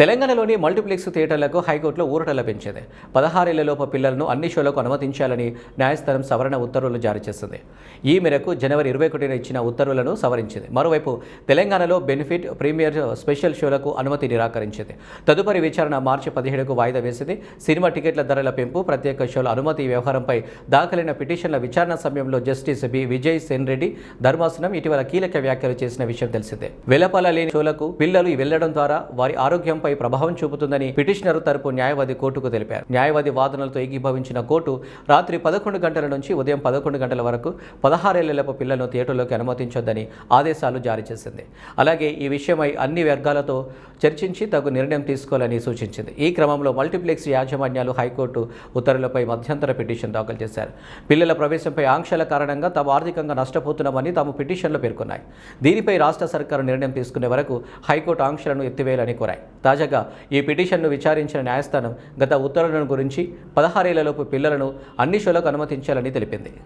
తెలంగాణలోని మల్టీప్లెక్స్ థియేటర్లకు హైకోర్టులో ఊరట లభించింది పదహారేళ్ళలోపు పిల్లలను అన్ని షోలకు అనుమతించాలని న్యాయస్థానం సవరణ ఉత్తర్వులు జారీ చేసింది. ఈ మేరకు జనవరి ఇరవై ఒకటిన ఇచ్చిన ఉత్తర్వులను సవరించింది. మరోవైపు తెలంగాణలో బెనిఫిట్ ప్రీమియర్ స్పెషల్ షోలకు అనుమతి నిరాకరించింది. తదుపరి విచారణ మార్చి పదిహేడుకు వాయిదా వేసింది. సినిమా టికెట్ల ధరల పెంపు ప్రత్యేక షోల అనుమతి వ్యవహారంపై దాఖలైన పిటిషన్ల విచారణ సమయంలో జస్టిస్ బి. విజయ్ సెన్ రెడ్డి ధర్మాసనం ఇటీవల కీలక వ్యాఖ్యలు చేసిన విషయం తెలిసిందే. వెలపాల లేని షోలకు పిల్లలు వెళ్ళడం ద్వారా వారి ఆరోగ్యంపై ప్రభావం చూపుతుందని పిటిషనర్ తరపు న్యాయవాది కోర్టుకు తెలిపారు. న్యాయవాది వాదనలతో ఏకీభవించిన కోర్టు రాత్రి పదకొండు గంటల నుంచి ఉదయం పదకొండు గంటల వరకు పదహారేళ్ళలోపు పిల్లలను థియేటర్లోకి అనుమతించొద్దని ఆదేశాలు జారీ చేసింది. అలాగే ఈ విషయమై అన్ని వర్గాలతో చర్చించి తగు నిర్ణయం తీసుకోవాలని సూచించింది. ఈ క్రమంలో మల్టీప్లెక్స్ యాజమాన్యాలు హైకోర్టు ఉత్తర్వులపై మధ్యంతర పిటిషన్ దాఖలు చేశారు. పిల్లల ప్రవేశంపై ఆంక్షల కారణంగా తాము ఆర్థికంగా నష్టపోతున్నామని తాము పిటిషన్లో పేర్కొన్నాయి. దీనిపై రాష్ట్ర సర్కారు నిర్ణయం తీసుకునే వరకు హైకోర్టు ఆంక్షలను ఎత్తివేయాలని కోరాయి. తాజాగా ఈ పిటిషన్ను విచారించిన న్యాయస్థానం గత ఉత్తర్వులను గురించి పదహారేళ్ళలోపు పిల్లలను అన్ని షోలకు అనుమతించాలని తెలిపింది.